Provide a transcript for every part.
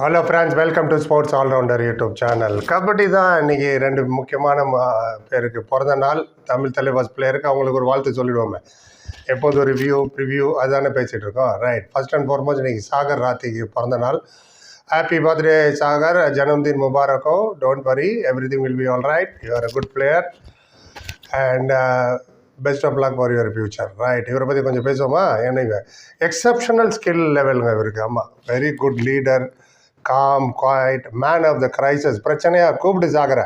Hello friends welcome to sports allrounder YouTube channel kabaddi தான் இன்றைக்கி ரெண்டு முக்கியமான பேருக்கு. பிறந்த நாள் தமிழ் தலைவாஸ் பிளேயருக்கு அவங்களுக்கு ஒரு வாழ்த்து சொல்லிடுவோமே. எப்போது ஒரு ரிவ்யூ ப்ரிவ்யூ அதுதானே பேசிகிட்டு இருக்கோம். ரைட் ஃபர்ஸ்ட் அண்ட் ஃபார்மோஸ்ட் இன்றைக்கி சாகர் ராத்திக்கு பிறந்த நாள். ஹாப்பி பர்த்டே சாகர் ஜனம்தின் முபாரக்கோ don't worry everything will be all right you are a good player and best of luck for your future right இவரை பற்றி கொஞ்சம் பேசுவோமா? என்னங்க எக்ஸப்ஷனல் ஸ்கில் லெவலுங்க இவருக்கு. ஆமாம் very good leader calm quiet man of the crisis பிரச்சனையாக கூப்பிட்டு சாகிற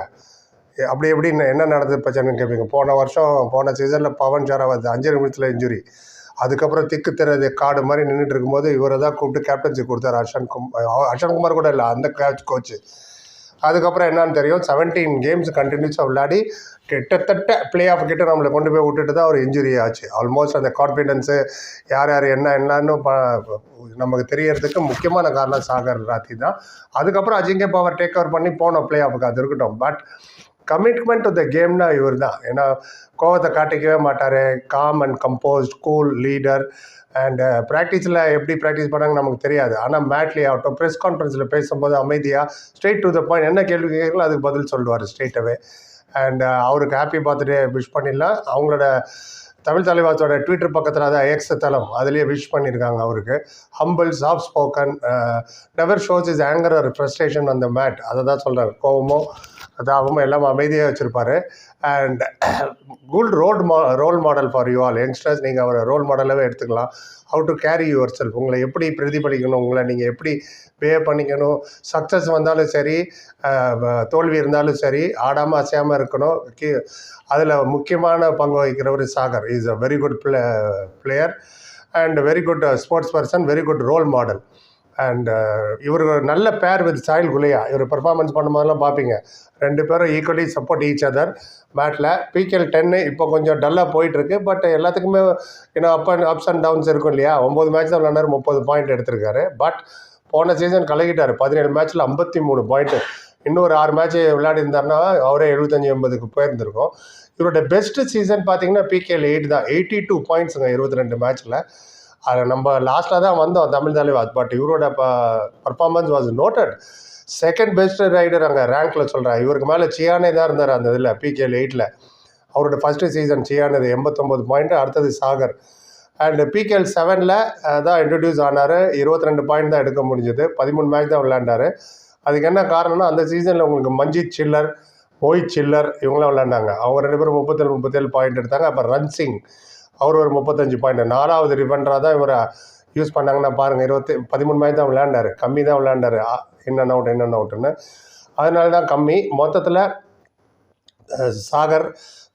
அப்படி எப்படி என்ன- நடந்தது பிரச்சனைன்னு கேட்பீங்க போன வருஷம் போன சீசனில் பவன் ஷராவத் அஞ்சு நிமிஷத்தில் இன்ஜுரி அதுக்கப்புறம் திக்கு திறது காடு மாதிரி நின்றுட்டு இருக்கும்போது இவரை தான் கூப்பிட்டு கேப்டன்சி கொடுத்தாரு அர்ஷன் கும் அர்ஷன் குமார் கூட இல்லை அந்த கேட்ச் கோச்சு அதுக்கப்புறம் என்னன்னு தெரியும்? 17 கேம்ஸ் கண்டினியூஸாக விளையாடி கிட்டத்தட்ட பிளே ஆஃப் கிட்ட நம்மளை கொண்டு போய் விட்டுட்டு தான் ஒரு இன்ஜுரி ஆச்சு. ஆல்மோஸ்ட் அந்த கான்ஃபிடென்ஸு யார் யார் என்ன என்னன்னு ப- நமக்கு தெரியறதுக்கு முக்கியமான காரணம் சாகர் ராத்தி தான். அதுக்கப்புறம் அஜிங்கே பவர் டேக் ஓவர் பண்ணி போனோம் பிளே ஆஃபுக்கு அது இருக்கட்டும். பட் கமிட்மெண்ட் டு த கேம்னா இவர் தான். ஏன்னா கோவத்தை காட்டிக்கவே மாட்டார். Calm and composed cool leader and ப்ராக்டிஸில் எப்படி ப்ராக்டிஸ் பண்ணாங்க நமக்கு தெரியாது. ஆனால் மேட்லி ஆகட்டும் ப்ரெஸ் கான்ஃபரன்ஸில் பேசும்போது அமைதியாக ஸ்ட்ரெயிட் டு த பாயிண்ட் என்ன கேள்வி கேட்கலாம் அதுக்கு பதில் சொல்லுவார் ஸ்ட்ரெயிட்டாகவே அண்ட் uh, அவருக்கு ஹாப்பி பர்த்டே விஷ் பண்ணிடலாம். அவங்களோட தமிழ் தலைவாசோட ட்விட்டர் பக்கத்தில் அதான் எக்ஸ் தளம். அதுலேயே விஷ் பண்ணியிருக்காங்க அவருக்கு. Humble soft spoken never shows is anger ஒரு ஃப்ரஸ்ட்ரேஷன் அந்த மேட் அதை தான் சொல்கிறாங்க கோபமோ அதாகவும் எல்லாம் அமைதியாக வச்சுருப்பாரு. அண்ட் குட் ரோட் மா role model for you all youngsters நீங்கள் அவரை ரோல் மாடலாகவே எடுத்துக்கலாம். How to carry yourself உங்களை எப்படி பிரதிபலிக்கணும்? உங்களை நீங்கள் எப்படி பிஹேவ் பண்ணிக்கணும்? சக்ஸஸ் வந்தாலும் சரி தோல்வி இருந்தாலும் சரி ஆடாமல் அசையாமல் இருக்கணும். கி அதில் முக்கியமான பங்கு வகிக்கிறவர் Sagar. Is a very good play player and very good sports person very good role model and uh, இவர் ஒரு நல்ல பேர் வித் சாயில் குலையா. இவர் பெர்ஃபார்மன்ஸ் பண்ணும்போதெல்லாம் பார்ப்பீங்க ரெண்டு பேரும் ஈக்குவலி சப்போர்ட் ஈச் அதர் மேட்டில் பிகேஎல் டென்னு இப்போ கொஞ்சம் டல்லாக போயிட்டுருக்கு. பட் எல்லாத்துக்குமே ஏன்னா up and ups and downs இருக்கும் இல்லையா? ஒம்பது மேட்ச் தான் விளாண்டாரு முப்பது பாயிண்ட் எடுத்திருக்காரு. பட் போன சீசன் கலகிட்டார். பதினேழு மேட்ச்சில் ஐம்பத்தி மூணு பாயிண்ட்டு இன்னொரு ஆறு மேட்ச் விளையாடி இருந்தாருன்னா அவரே எழுபத்தஞ்சி எண்பதுக்கு போயிருந்திருக்கும். இவரோட பெஸ்ட் சீசன் பார்த்தீங்கன்னா பிகேஎல் எயிட் தான். எயிட்டி டூ பாயிண்ட்ஸுங்க இருபத்தி ரெண்டு மேட்ச்சில் நம்ம லாஸ்ட்டாக தான் வந்தோம் தமிழ் தலைவாஸ் பட் இவரோட performance was noted second best raider அங்கே ரேங்க்கில் சொல்கிறேன் இவருக்கு மேலே சியானே தான் இருந்தார் அந்த இதில் பிகேஎல் எயிட்டில் அவரோட ஃபஸ்ட்டு சீசன் சியானது எண்பத்தொம்போது பாயிண்ட் அடுத்தது சாகர். அண்ட் பிகேஎல் செவனில் தான் இன்ட்ரடியூஸ் ஆனார் இருபத்தி ரெண்டு பாயிண்ட் தான் எடுக்க முடிஞ்சது பதிமூணு மேட்ச் தான் விளையாண்டார். அதுக்கு என்ன காரணம்னா அந்த சீசனில் உங்களுக்கு மஞ்சித் சில்லர் மோஹித் சில்லர் இவங்களாம் விளையாண்டாங்க. அவங்க ரெண்டு பேரும் முப்பத்தேழு முப்பத்தேழு பாயிண்ட் எடுத்தாங்க அப்போ ரன்சிங். அவர் ஒரு முப்பத்தஞ்சு பாயிண்ட் நாலாவது ரிவன்றாக தான் இவரை யூஸ் பண்ணாங்கன்னா பாருங்கள் இருபத்தி பதிமூணு மாதிரி தான் விளையாண்டாரு. கம்மி தான் விளையாண்டாரு. என்னென்ன அவுட் என்னென்ன அவுட்டுன்னு அதனால தான் கம்மி. மொத்தத்தில் Sagar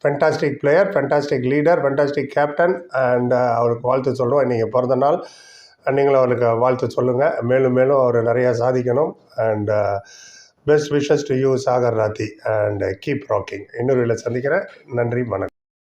fantastic player fantastic leader fantastic captain and அவருக்கு வாழ்த்து சொல்கிறோம் இன்றைக்கி பிறந்த நாள் நீங்களும் அவருக்கு வாழ்த்து சொல்லுங்கள் மேலும் மேலும் அவர் நிறையா சாதிக்கணும். And best wishes to you Sagar Rathi. And keep rocking இன்னொரு இதில் சந்திக்கிறேன். நன்றி வணக்கம்.